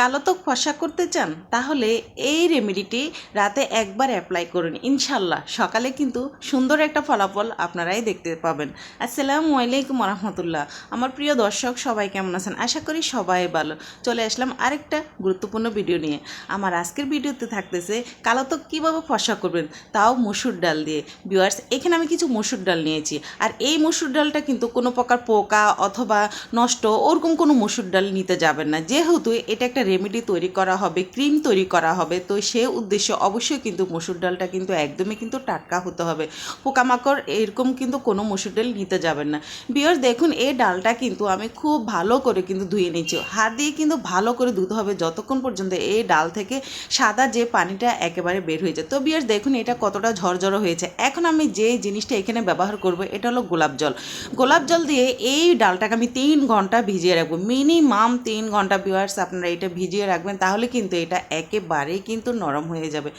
কালো ত্বক ফসা করতে চান, তাহলে এই রেমেডিটি রাতে একবার অ্যাপ্লাই করুন, ইনশাল্লাহ। সকালে কিন্তু সুন্দর একটা ফলাফল আপনারাই দেখতে পাবেন। আসসালামু আলাইকুম রহমতুল্লাহ আমার প্রিয় দর্শক, সবাই কেমন আছেন? আশা করি সবাই ভালো। চলে আসলাম আরেকটা গুরুত্বপূর্ণ ভিডিও নিয়ে। আমার আজকের ভিডিওতে থাকতেছে, কালো ত্বক কীভাবে ফসা করবেন? তাও মসুর ডাল দিয়ে। ভিউয়ার্স এখানে আমি কিছু মসুর ডাল নিয়েছি। আর এই মসুর ডালটা কিন্তু কোনো প্রকার পোকা অথবা নষ্ট, ওরকম কোনো মসুর ডাল নিতে যাবেন না। যেহেতু এটা একটা রেমেডি তৈরি করা হবে ক্রিম তৈরি করা হবে, তো সে উদ্দেশ্যে অবশ্যই কিন্তু মসুর ডালটা কিন্তু একদমই কিন্তু টাটকা হতে হবে। পোকামাকড় এরকম কিন্তু কোনো মসুর ডাল নিতে যাবেন না। বিয়ার দেখুন, এই ডালটা কিন্তু আমি খুব ভালো করে কিন্তু ধুয়ে নিচ্ছি হাত দিয়ে কিন্তু ভালো করে ধুতে হবে যতক্ষণ পর্যন্ত এই ডাল থেকে সাদা যে পানিটা একেবারে বের হয়ে যায়। তো বিয়ার দেখুন, এটা কতটা ঝরঝরো হয়েছে। এখন আমি যে জিনিসটা এখানে ব্যবহার করব, এটা হলো গোলাপ জল। গোলাপ জল দিয়ে এই ডালটাকে আমি তিন ঘণ্টা ভিজিয়ে রাখব। মিনিমাম তিন ঘণ্টা বিয়ার্স আপনারা এটা ভিজিয়ে রাখবেন, তাহলে কিন্তু এটা একেবারেই কিন্তু নরম হয়ে যাবে।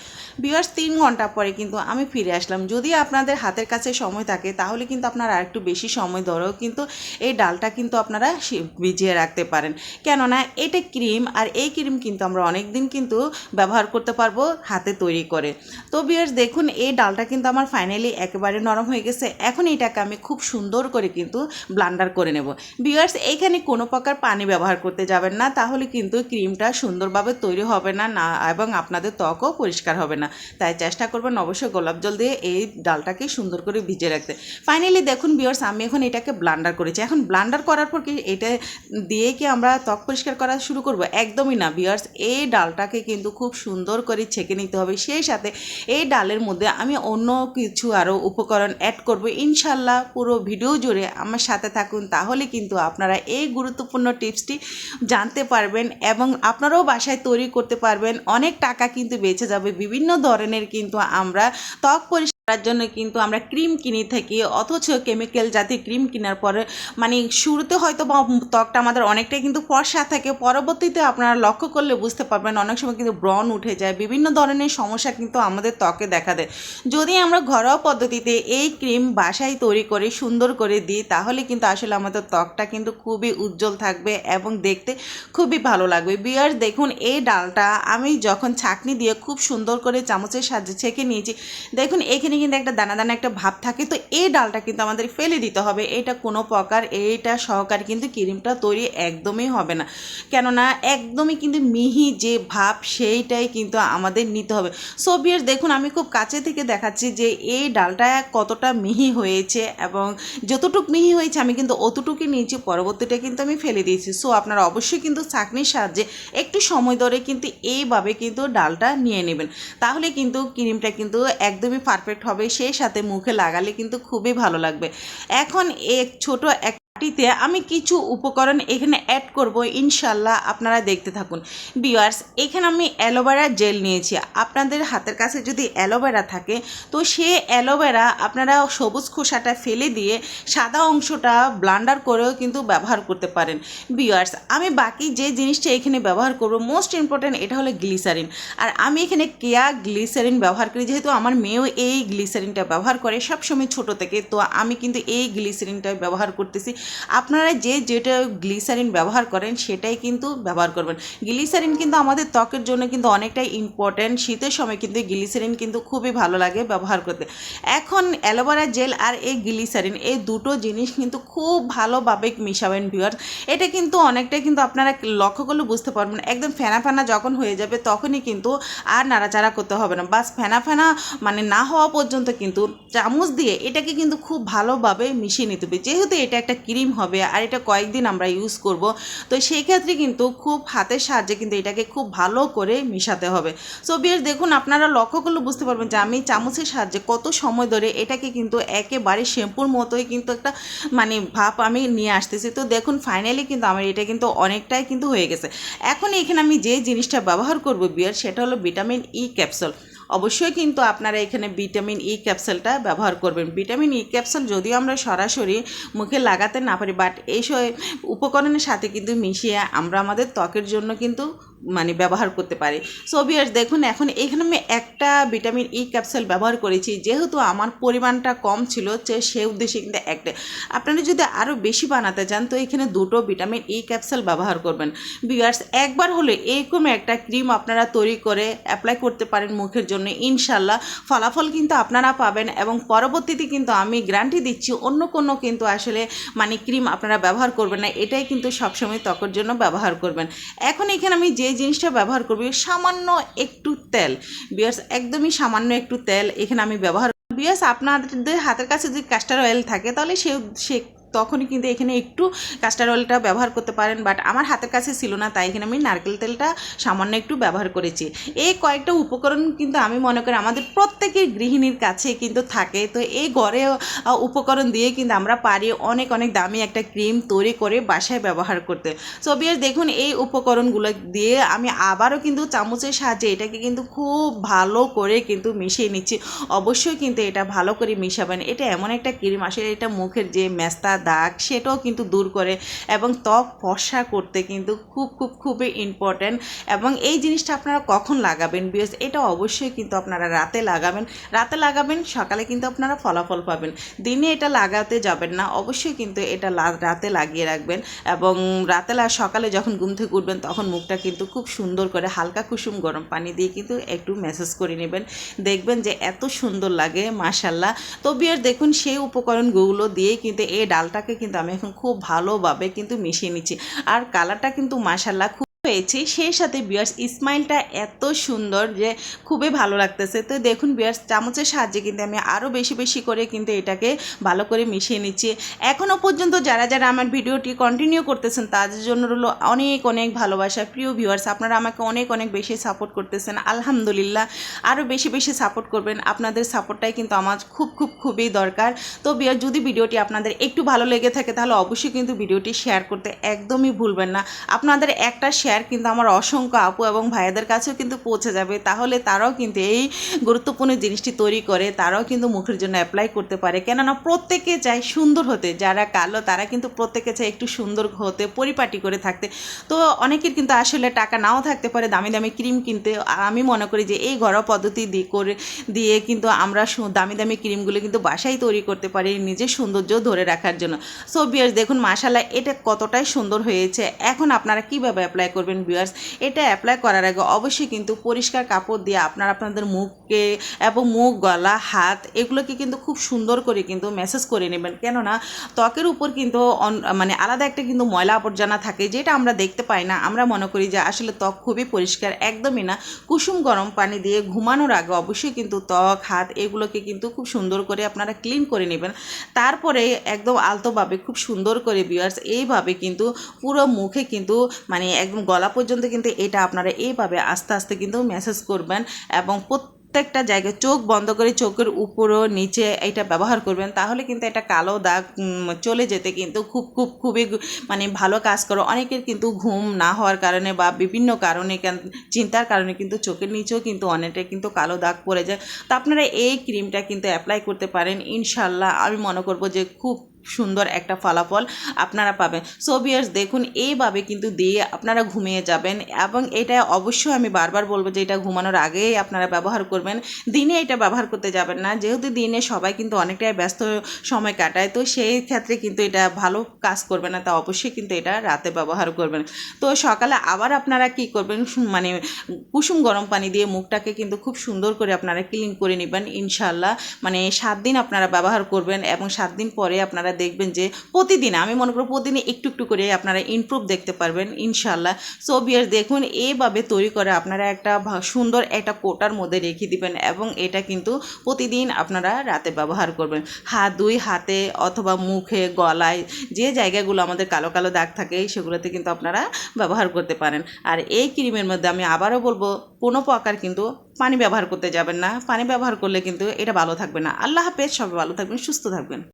বিয়ার্স তিন ঘণ্টা পরে কিন্তু আমি ফিরে আসলাম। যদি আপনাদের হাতের কাছে সময় থাকে, তাহলে কিন্তু আপনারা আরেকটু বেশি সময় ধরেও কিন্তু এই ডালটা কিন্তু আপনারা ভিজিয়ে রাখতে পারেন। কেননা এটা ক্রিম, আর এই ক্রিম কিন্তু আমরা অনেক দিন কিন্তু ব্যবহার করতে পারব হাতে তৈরি করে। তো বিয়ার্স দেখুন, এই ডালটা কিন্তু আমার ফাইনালি একেবারে নরম হয়ে গেছে। এখন এটাকে আমি খুব সুন্দর করে কিন্তু ব্লান্ডার করে নেব। বিয়ার্স এখানে কোনো প্রকার পানি ব্যবহার করতে যাবেন না, তাহলে কিন্তু ক্রিমটা সুন্দরভাবে তৈরি হবে না না, এবং আপনাদের ত্বকও পরিষ্কার হবে না। তাই চেষ্টা করবেন অবশ্যই গোলাপ জল দিয়ে এই ডালটাকে সুন্দর করে ভিজে রাখতে। ফাইনালি দেখুন বিয়ার্স আমি এখন এটাকে ব্লান্ডার করেছি। এখন ব্লান্ডার করার পর কি এটা দিয়ে কি আমরা ত্বক পরিষ্কার করা শুরু করব? একদমই না বিয়ার্স এই ডালটাকে কিন্তু খুব সুন্দর করে ছেঁকে নিতে হবে। সেই সাথে এই ডালের মধ্যে আমি অন্য কিছু আরও উপকরণ অ্যাড করব। ইনশাল্লাহ পুরো ভিডিও জুড়ে আমার সাথে থাকুন। তাহলে কিন্তু আপনারা এই গুরুত্বপূর্ণ টিপসটি জানতে পারবেন এবং আপনারাও বাসায় তৈরি করতে পারবেন। অনেক টাকা কিন্তু বেঁচে যাবে। বিভিন্ন ধরনের কিন্তু আমরা ত্বক পরিষ্কার করার জন্য কিন্তু আমরা ক্রিম কিনে থাকি, অথচ কেমিক্যাল জাতীয় ক্রিম কেনার পরে মানে শুরুতে হয়তো বা ত্বকটা আমাদের অনেকটাই কিন্তু ফর্সা থাকে, পরবর্তীতে আপনারা লক্ষ্য করলে বুঝতে পারবেন অনেক সময় কিন্তু ব্রণ উঠে যায়, বিভিন্ন ধরনের সমস্যা কিন্তু আমাদের ত্বকে দেখা দেয়। যদি আমরা ঘরোয়া পদ্ধতিতে এই ক্রিম বাসায় তৈরি করে, সুন্দর করে দিই, তাহলে কিন্তু আসলে আমাদের ত্বকটা কিন্তু খুবই উজ্জ্বল থাকবে এবং দেখতে খুবই ভালো লাগবে। বিয়ার দেখুন এই ডালটা আমি যখন ছাকনি দিয়ে খুব সুন্দর করে চামচের সাহায্যে ছেঁকে নিয়েছি, দেখুন এখানে কিন্তু একটা দানা দানা একটা ভাব থাকে, তো এই ডালটা কিন্তু আমাদের ফেলে দিতে হবে। এটা কোনো প্রকার, এইটা সহকারে কিন্তু ক্রিমটা তৈরি একদমই হবে না। কেননা একদমই কিন্তু মিহি যে ভাব, সেইটাই কিন্তু আমাদের নিতে হবে। সো বিয়ার দেখুন, আমি খুব কাছে থেকে দেখাচ্ছি যে এই ডালটা কতটা মিহি হয়েছে এবং যতটুক মিহি হয়েছে, আমি কিন্তু অতটুকুই নিয়েছি, পরবর্তীটা কিন্তু আমি ফেলে দিয়েছি। সো আপনারা অবশ্যই কিন্তু চাকনির সাহায্যে একটু সময় ধরে কিন্তু এইভাবে কিন্তু ডালটা নিয়ে নেবেন। তাহলে কিন্তু ক্রিমটা কিন্তু একদমই পারফেক্ট হবে সেই সাথে মুখে লাগালে কিন্তু খুবই ভালো লাগবে। এখন এক ছোট এক বাটিতে আমি কিছু উপকরণ এখানে অ্যাড করব, ইনশাল্লাহ আপনারা দেখতে থাকুন। বিওয়ার্স এখানে আমি অ্যালোভেরা জেল নিয়েছি। আপনাদের হাতের কাছে যদি অ্যালোভেরা থাকে, তো সে অ্যালোভেরা আপনারা সবুজ খোসাটা ফেলে দিয়ে সাদা অংশটা ব্লান্ডার করেও কিন্তু ব্যবহার করতে পারেন। বিওয়ার্স আমি বাকি যে জিনিসটা এখানে ব্যবহার করব মোস্ট ইম্পর্ট্যান্ট এটা হলো গ্লিসারিন আর আমি এখানে কেয়া গ্লিসারিন ব্যবহার করি, যেহেতু আমার মেয়েও এই গ্লিসারিনটা ব্যবহার করে সবসময় ছোট থেকে, তো আমি কিন্তু এই গ্লিসারিনটা ব্যবহার করতেছি। আপনারা যে যেটা গ্লিসারিন ব্যবহার করেন সেটাই কিন্তু ব্যবহার করবেন। গ্লিসারিন কিন্তু আমাদের ত্বকের জন্য কিন্তু অনেকটাই ইম্পর্ট্যান্ট শীতের সময় কিন্তু গ্লিসারিন কিন্তু খুবই ভালো লাগে ব্যবহার করতে। এখন অ্যালোভেরা জেল আর এই গ্লিসারিন, এই দুটো জিনিস কিন্তু খুব ভালোভাবে মিশাবেন ভিউয়ার এটা কিন্তু অনেকটাই কিন্তু আপনারা লক্ষ্য করলে বুঝতে পারবেন। একদম ফেনা ফেনা যখন হয়ে যাবে তখনই কিন্তু আর নাড়াচাড়া করতে হবে না। বাস ফেনা ফেনা মানে না হওয়া পর্যন্ত কিন্তু চামচ দিয়ে এটাকে কিন্তু খুব ভালোভাবে মিশিয়ে নিতে হবে। যেহেতু এটা একটা ক্রিম হবে আর এটা কয়েকদিন আমরা ইউজ করব। তো সেই ক্ষেত্রে কিন্তু খুব হাতের সাহায্যে কিন্তু এটাকে খুব ভালো করে মিশাতে হবে। সো বিয়ার দেখুন, আপনারা লক্ষ্য করলে বুঝতে পারবেন যে আমি চামচের সাহায্যে কত সময় ধরে এটাকে কিন্তু একেবারে শ্যাম্পুর মতোই কিন্তু একটা মানে ভাপ আমি নিয়ে আসতেছি। তো দেখুন ফাইনালি কিন্তু আমার এটা কিন্তু অনেকটাই কিন্তু হয়ে গেছে। এখন এখানে আমি যে জিনিসটা ব্যবহার করব বিয়ার সেটা হলো ভিটামিন ই ক্যাপসুল অবশ্যই কিন্তু আপনারা এখানে ভিটামিন ই ক্যাপসেলটা ব্যবহার করবেন। ভিটামিন ই ক্যাপসেল যদিও আমরা সরাসরি মুখে লাগাতে না পারি বাট এই উপকরণের সাথে কিন্তু মিশিয়ে আমরা আমাদের ত্বকের জন্য কিন্তু মানে ব্যবহার করতে পারে। সো বিয়ার্স দেখুন, এখন এখানে আমি একটা ভিটামিন ই ক্যাপসুল ব্যবহার করেছি। যেহেতু আমার পরিমাণটা কম ছিল, সে উদ্দেশ্যে কিন্তু একটা। আপনারা যদি আরও বেশি বানাতে চান, তো এখানে দুটো ভিটামিন ই ক্যাপসুল ব্যবহার করবেন। বিয়ার্স একবার হলে এরকম একটা ক্রিম আপনারা তৈরি করে অ্যাপ্লাই করতে পারেন মুখের জন্য। ইনশাল্লাহ ফলাফল কিন্তু আপনারা পাবেন এবং পরবর্তীতে কিন্তু আমি গ্যারান্টি দিচ্ছি, অন্য কোনো কিন্তু আসলে মানে ক্রিম আপনারা ব্যবহার করবেন না। এটাই কিন্তু সবসময় ত্বকের জন্য ব্যবহার করবেন। এখন এখানে আমি যে জিনিসটা ব্যবহার করবি। সামান্য একটু তেল। বিয়ার্স, একদমই সামান্য একটু তেল এখানে আমি ব্যবহার বিয়ার্স, আপনাদের হাতের কাছে যদি ক্যাস্টার অয়েল থাকে, তাহলে সে তখনই কিন্তু এখানে একটু কাস্টার অয়েলটা ব্যবহার করতে পারেন বাট আমার হাতের কাছে ছিল না, তাই এখানে আমি নারকেল তেলটা সামান্য একটু ব্যবহার করেছি। এই কয়েকটা উপকরণ কিন্তু আমি মনে করি আমাদের প্রত্যেকের গৃহিণীর কাছে কিন্তু থাকে, তো এই ঘরে উপকরণ দিয়ে কিন্তু আমরা পারি অনেক অনেক দামি একটা ক্রিম তৈরি করে বাসায় ব্যবহার করতে। সো বিয়ার দেখুন এই উপকরণগুলো দিয়ে আমি আবারও কিন্তু চামচের সাহায্যে এটাকে কিন্তু খুব ভালো করে কিন্তু মিশিয়ে নিচ্ছি। অবশ্যই কিন্তু এটা ভালো করে মিশাবেন। এটা এমন একটা ক্রিম, আসলে এটা মুখের যে মেস্তা দাগ সেটাও কিন্তু দূর করে এবং ত্বক ফর্সা করতে কিন্তু খুব খুব, খুবই ইম্পর্ট্যান্ট এবং এই জিনিসটা আপনারা কখন লাগাবেন? বিকজ এটা অবশ্যই কিন্তু আপনারা রাতে লাগাবেন। রাতে লাগাবেন, সকালে কিন্তু আপনারা ফলাফল পাবেন। দিনে এটা লাগাতে যাবেন না। অবশ্যই কিন্তু এটা রাতে লাগিয়ে রাখবেন এবং রাতে সকালে যখন ঘুম থেকে উঠবেন তখন মুখটা কিন্তু খুব সুন্দর করে হালকা কুসুম গরম পানি দিয়ে কিন্তু একটু ম্যাসেজ করে নেবেন। দেখবেন যে এত সুন্দর লাগে মাশাল্লাহ তো বিয়ার দেখুন, সেই উপকরণগুলো দিয়ে কিন্তু এই ডালটাকে কিন্তু আমি এখন খুব ভালোভাবে কিন্তু মিশিয়ে নিচ্ছি। আর কালারটা কিন্তু মাশাল্লাহ খুব হয়েছে সেই সাথে বিয়ার্স, স্মাইলটা এত সুন্দর যে খুবই ভালো লাগতেছে। তো দেখুন বিয়ার্স, চামচের সাহায্যে কিন্তু আমি আরও বেশি বেশি করে কিন্তু এটাকে ভালো করে মিশিয়ে নিচ্ছি। এখনও পর্যন্ত যারা যারা আমার ভিডিওটি কন্টিনিউ করতেছেন, তাদের জন্য রইল অনেক অনেক ভালোবাসা। প্রিয় ভিউয়ার্স আপনারা আমাকে অনেক অনেক বেশি সাপোর্ট করতেছেন। আলহামদুলিল্লাহ আরও বেশি বেশি সাপোর্ট করবেন। আপনাদের সাপোর্টটাই কিন্তু আমার খুব খুব, খুবই দরকার। তো বিয়ার যদি ভিডিওটি আপনাদের একটু ভালো লেগে থাকে, তাহলে অবশ্যই কিন্তু ভিডিওটি শেয়ার করতে একদমই ভুলবেন না। আপনাদের একটা শেয়ার কিন্তু আমার অসংখ্য আপু এবং ভাইয়াদের কাছেও কিন্তু পৌঁছে যাবে। তাহলে তারাও কিন্তু এই গুরুত্বপূর্ণ জিনিসটি তৈরি করে, তারাও কিন্তু মুখের জন্য অ্যাপ্লাই করতে পারে। কেননা প্রত্যেকে চায় সুন্দর হতে, যারা কালো তারা কিন্তু প্রত্যেকে চায় একটু সুন্দর হতে, পরিপাটি করে থাকতে। তো অনেকের কিন্তু আসলে টাকা নাও থাকতে পারে দামি দামি ক্রিম কিনতে। আমি মনে করি যে এই ঘরোয়া পদ্ধতি দিয়ে করে, দিয়ে কিন্তু আমরা দামি দামি ক্রিমগুলো কিন্তু বাসায় তৈরি করতে পারি নিজের সৌন্দর্য ধরে রাখার জন্য। সো বিয়ার্স দেখুন মাশাল্লাহ এটা কতটাই সুন্দর হয়েছে। এখন আপনারা কীভাবে অ্যাপ্লাই করবেন? বিয়ার্স এটা অ্যাপ্লাই করার আগে অবশ্যই কিন্তু পরিষ্কার কাপড় দিয়ে আপনারা আপনাদের মুখকে এবং মুখ, গলা, হাত এগুলোকে কিন্তু খুব সুন্দর করে কিন্তু মেসেজ করে নেবেন। কেননা ত্বকের উপর কিন্তু মানে আলাদা একটা কিন্তু ময়লা আবর্জনা থাকে, যেটা আমরা দেখতে পাই না। আমরা মনে করি যে আসলে ত্বক খুবই পরিষ্কার, একদমই না। কুসুম গরম পানি দিয়ে ঘুমানোর আগে অবশ্যই কিন্তু ত্বক, হাত এগুলোকে কিন্তু খুব সুন্দর করে আপনারা ক্লিন করে নেবেন। তারপরে একদম আলতোভাবে খুব সুন্দর করে বিয়ার্স এইভাবে কিন্তু পুরো মুখে কিন্তু মানে একদম গলা পর্যন্ত কিন্তু এটা আপনারা এইভাবে আস্তে আস্তে কিন্তু মেসেজ করবেন এবং প্রত্যেকটা জায়গায় চোখ বন্ধ করে চোখের উপরও নিচে এটা ব্যবহার করবেন, তাহলে কিন্তু এটা কালো দাগ চলে যেতে কিন্তু খুব খুব, খুবই মানে ভালো কাজ করে। অনেকের কিন্তু ঘুম না হওয়ার কারণে বা বিভিন্ন কারণে চিন্তার কারণে কিন্তু চোখের নিচেও কিন্তু অনেকটা কিন্তু কালো দাগ পড়ে যায়। তো আপনারা এই ক্রিমটা কিন্তু অ্যাপ্লাই করতে পারেন। ইনশাল্লাহ আমি মনে করব যে খুব সুন্দর একটা ফলাফল আপনারা পাবেন। সো বিয়ার্স দেখুন, এইভাবে কিন্তু দিয়ে আপনারা ঘুমিয়ে যাবেন এবং এটা অবশ্যই আমি বারবার বলব যে এটা ঘুমানোর আগেই আপনারা ব্যবহার করবেন। দিনে এটা ব্যবহার করতে যাবেন না, যেহেতু দিনে সবাই কিন্তু অনেকটাই ব্যস্ত সময় কাটায়, তো সেই ক্ষেত্রে কিন্তু এটা ভালো কাজ করবে না, তা অবশ্যই কিন্তু এটা রাতে ব্যবহার করবেন। তো সকালে আবার আপনারা কি করবেন মানে কুসুম গরম পানি দিয়ে মুখটাকে কিন্তু খুব সুন্দর করে আপনারা ক্লিন করে নেবেন ইনশাল্লাহ মানে সাত দিন আপনারা ব্যবহার করবেন এবং সাত দিন পরে আপনারা দেখবেন যে প্রতিদিন, আমি মনে করি প্রতিদিন একটু একটু করে আপনারা ইমপ্রুভ দেখতে পারবেন ইনশাল্লাহ সো বিয়ার দেখুন এইভাবে তৈরি করে আপনারা একটা সুন্দর একটা কোটার মধ্যে রেখে দিবেন এবং এটা কিন্তু প্রতিদিন আপনারা রাতে ব্যবহার করবেন। হাত, দুই হাতে অথবা মুখে, গলায়, যে জায়গাগুলো আমাদের কালো কালো দাগ থাকে, সেগুলোতে কিন্তু আপনারা ব্যবহার করতে পারেন। আর এই ক্রিমের মধ্যে আমি আবারও বলব, কোনো প্রকার কিন্তু পানি ব্যবহার করতে যাবেন না। পানি ব্যবহার করলে কিন্তু এটা ভালো থাকবে না। আল্লাহ হাফেজ, সবাই ভালো থাকবেন, সুস্থ থাকবেন।